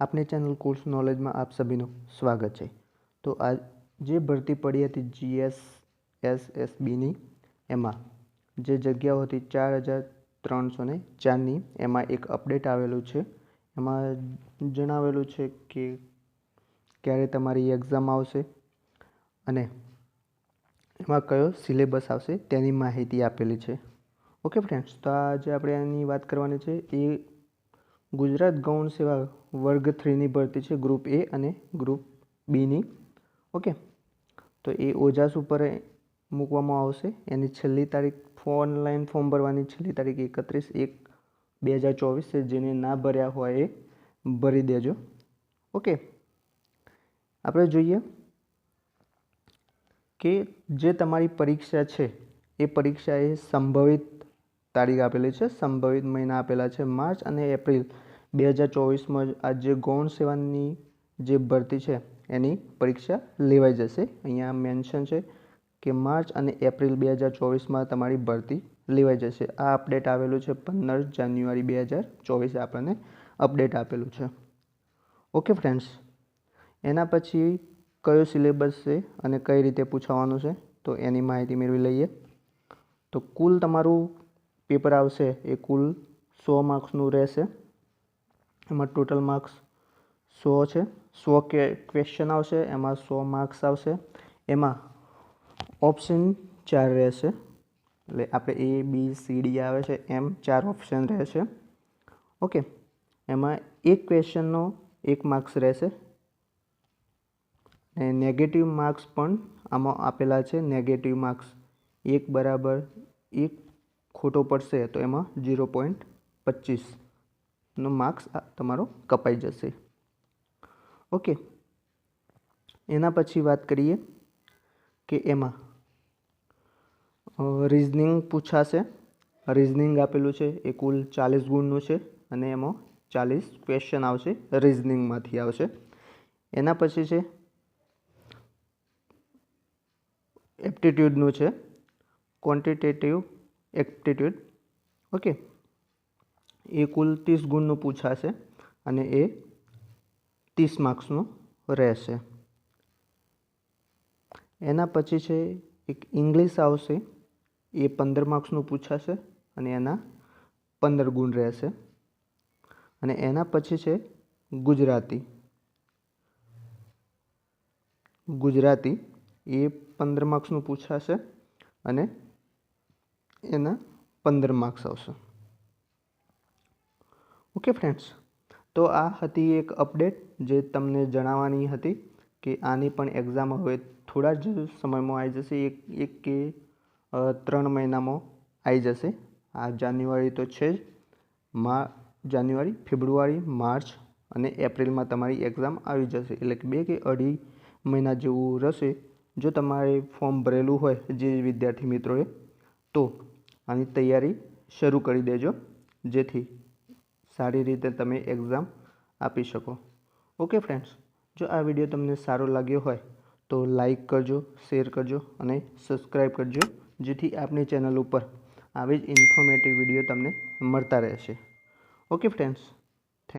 આપની channel course નોલેજમાં આપ સભીનું સ્વાગત છે. તો આ જે ભરતી પડી હતી જીએસ એસ એસ બીની એમાં જે જગ્યાઓ હતી ચાર હજાર ત્રણસો ને ચારની, એમાં એક અપડેટ આવેલું છે. એમાં જણાવેલું છે કે ક્યારે તમારી એક્ઝામ આવશે અને એમાં કયો સિલેબસ આવશે તેની માહિતી આપેલી છે. ઓકે ફ્રેન્ડ્સ તો આજે આપણે એની વાત કરવાની છે, એ ગુજરાત ગૌણ સેવા વર્ગ થ્રીની ભરતી છે ગ્રુપ એ અને ગ્રુપ બીની. ઓકે. તો એ ઓજાસ ઉપર મૂકવામાં આવશે. એની છેલ્લી તારીખ ઓનલાઈન ફોર્મ ભરવાની છેલ્લી તારીખ એકત્રીસ એક બે હજાર ચોવીસ છે. જેને ના ભર્યા હોય એ ભરી દેજો. ઓકે. આપણે જોઈએ કે જે તમારી પરીક્ષા છે, એ પરીક્ષા એ સંભવિત તારીખ આપેલી છે, સંભવિત મહિના આપેલા છે માર્ચ અને એપ્રિલ. બે હજાર ચોવીસમાં આ જે ગૌણ સેવાની જે ભરતી છે, એની પરીક્ષા લેવાઈ જશે. અહીંયા મેન્શન છે કે માર્ચ અને એપ્રિલ બે હજાર ચોવીસમાં તમારી ભરતી લેવાઈ જશે. આ અપડેટ આવેલું છે પંદર જાન્યુઆરી બે હજાર ચોવીસે આપણને અપડેટ આપેલું છે. ઓકે ફ્રેન્ડ્સ, એના પછી કયો સિલેબસ છે અને કઈ રીતે પૂછાવાનું છે, તો એની માહિતી મેળવી લઈએ. તો કુલ તમારું પેપર આવશે એ કુલ સો માર્ક્સનું રહેશે. એમાં ટોટલ માર્ક્સ સો છે. સો કે ક્વેશ્ચન આવશે, એમાં સો માર્ક્સ આવશે. એમાં ઓપ્શન ચાર રહેશે. એટલે આપણે એ બી સી ડી આવે છે, એમ ચાર ઓપ્શન રહેશે. ઓકે એમાં એક ક્વેશ્ચનનો એક માર્ક્સ રહેશે. ને નેગેટિવ માર્ક્સ પણ આમાં આપેલા છે. નેગેટિવ માર્ક્સ એક બરાબર એક ખોટો પડશે તો એમાં ઝીરો પોઈન્ટ પચીસનો માર્ક્સ તમારો કપાઈ જશે. ઓકે એના પછી વાત કરીએ કે એમાં રિઝનિંગ પૂછાશે. રિઝનિંગ આપેલું છે, એ કુલ ચાલીસ ગુણનું છે અને એમાં ચાલીસ ક્વેશ્ચન આવશે રિઝનિંગમાંથી આવશે. એના પછી છે એપ્ટિટ્યૂડનું છે ક્વોન્ટિટેટિવ એપ્ટિટ્યૂડ ઓકે. એ કુલ ત્રીસ ગુણનું પૂછાશે અને એ ત્રીસ માર્ક્સનું રહેશે. એના પછી છે એક ઇંગ્લિશ આવશે. એ પંદર માર્ક્સનું પૂછાશે અને એના પંદર ગુણ રહેશે. અને એના પછી છે ગુજરાતી. ગુજરાતી એ પંદર માર્ક્સનું પૂછાશે અને એના પંદર માર્ક્સ આવશે. ઓકે ફ્રેન્ડ્સ તો આ હતી એક અપડેટ જે તમને જણાવવાની હતી કે આની પણ એક્ઝામ હવે થોડા જ સમયમાં આવી જશે. એક એક કે ત્રણ મહિનામાં આવી જશે. આ જાન્યુઆરી તો છે જ. મા, જાન્યુઆરી, ફેબ્રુઆરી, માર્ચ અને એપ્રિલમાં તમારી એક્ઝામ આવી જશે. એટલે કે બે કે અઢી મહિના જેવું રહેશે. જો તમારે ફોર્મ ભરેલું હોય, જે વિદ્યાર્થી મિત્રોએ તો આની તૈયારી શરૂ કરી દેજો, જેથી સારી રીતે તમે એક્ઝામ આપી શકો. ઓકે ફ્રેન્ડ્સ જો આ વીડિયો તમને સારો લાગ્યો હોય, તો લાઈક કરજો શેર કરજો અને સબસ્ક્રાઈબ કરજો, જેથી આપની ચેનલ ઉપર આવી જ ઇન્ફોર્મેટિવ વીડિયો તમને મળતા રહેશે. Okay friends